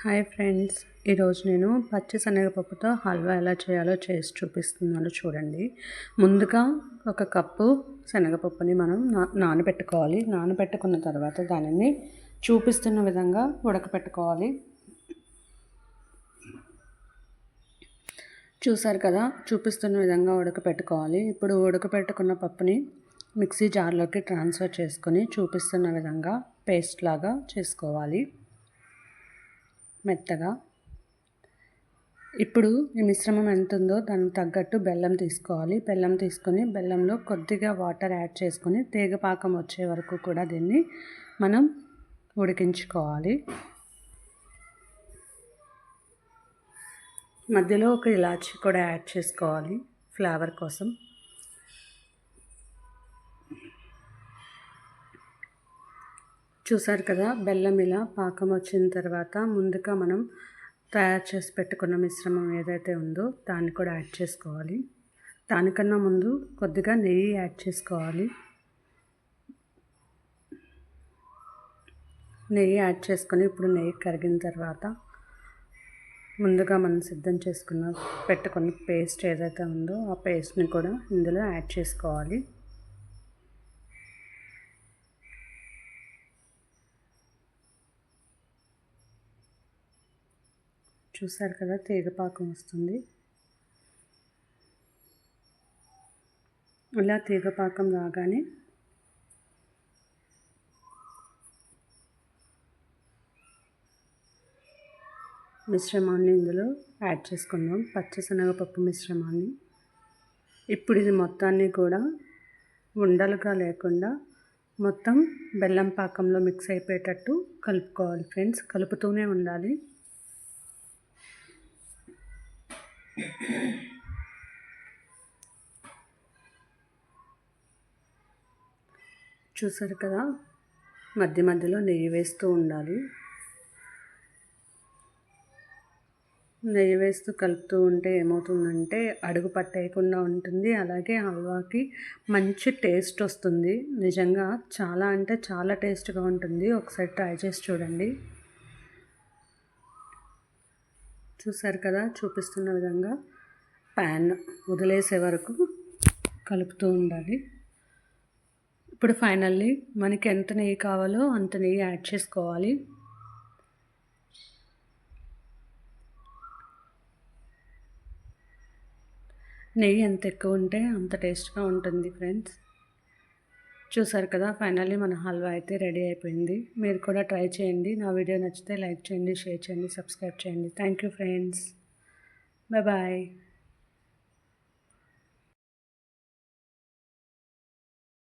Hi friends. ఈరోజు నేను పచ్చి శనగపప్పుతో హల్వా ఎలా చేయాలో చేసి చూపిస్తున్నాను చూడండి. ముందుగా ఒక కప్పు శనగపప్పుని మనం నా నానబెట్టుకోవాలి. నానబెట్టుకున్న తర్వాత దానిని చూపిస్తున్న విధంగా ఉడకపెట్టుకోవాలి. చూసారు కదా చూపిస్తున్న విధంగా ఉడకపెట్టుకోవాలి. ఇప్పుడు ఉడకపెట్టుకున్న పప్పుని మిక్సీ జార్లోకి ట్రాన్స్ఫర్ చేసుకొని చూపిస్తున్న విధంగా పేస్ట్ లాగా చేసుకోవాలి. మెత్తగా. ఇప్పుడు ఈ మిశ్రమం ఎంత ఉందో దానికి తగ్గట్టు బెల్లం తీసుకోవాలి. బెల్లం తీసుకొని బెల్లంలో కొద్దిగా వాటర్ యాడ్ చేసుకొని తీగపాకం వచ్చే వరకు కూడా దీన్ని మనం ఉడికించుకోవాలి. మధ్యలో ఒక ఇలాచి కూడా యాడ్ చేసుకోవాలి. ఫ్లేవర్ కోసం. చూసారు కదా బెల్లం ఇలా పాకం వచ్చిన తర్వాత ముందుగా మనం తయారు చేసి పెట్టుకున్న మిశ్రమం ఏదైతే ఉందో దాన్ని కూడా యాడ్ చేసుకోవాలి. దానికన్నా ముందు కొద్దిగా నెయ్యి యాడ్ చేసుకోవాలి. నెయ్యి యాడ్ చేసుకొని ఇప్పుడు నెయ్యి కరిగిన తర్వాత ముందుగా మనం సిద్ధం చేసుకున్న పెట్టుకున్న పేస్ట్ ఏదైతే ఉందో ఆ పేస్ట్ని కూడా ఇందులో యాడ్ చేసుకోవాలి. చూసారు కదా తీగపాకం వస్తుంది. ఇలా తీగపాకం రాగానే మిశ్రమాన్ని ఇందులో యాడ్ చేసుకుందాం. పచ్చిశనగపప్పు మిశ్రమాన్ని. ఇప్పుడు ఇది మొత్తాన్ని కూడా ఉండలుగా లేకుండా మొత్తం బెల్లం పాకంలో మిక్స్ అయిపోయేటట్టు కలుపుకోవాలి ఫ్రెండ్స్. కలుపుతూనే ఉండాలి. చూసారు కదా? మధ్య మధ్యలో నెయ్యి వేస్తూ ఉండాలి. నెయ్యి వేస్తూ కలుపుతూ ఉంటే ఏమవుతుందంటే అడుగు పట్టేయకుండా ఉంటుంది. అలాగే హల్వాకి మంచి టేస్ట్ వస్తుంది. నిజంగా చాలా అంటే చాలా టేస్ట్గా ఉంటుంది. ఒకసారి ట్రై చేసి చూడండి. చూసారు కదా చూపిస్తున్న విధంగా ప్యాన్ వదిలేసే వరకు కలుపుతూ ఉండాలి. ఇప్పుడు ఫైనల్లీ మనకి ఎంత నెయ్యి కావాలో అంత నెయ్యి యాడ్ చేసుకోవాలి. నెయ్యి ఎంత ఎక్కువ ఉంటే అంత టేస్ట్గా ఉంటుంది ఫ్రెండ్స్. చూసారు కదా ఫైనల్లీ మన హల్వా అయితే రెడీ అయిపోయింది. మీరు కూడా ట్రై చేయండి. నా వీడియో నచ్చితే లైక్ చేయండి షేర్ చేయండి సబ్స్క్రైబ్ చేయండి. Thank you friends. Bye bye.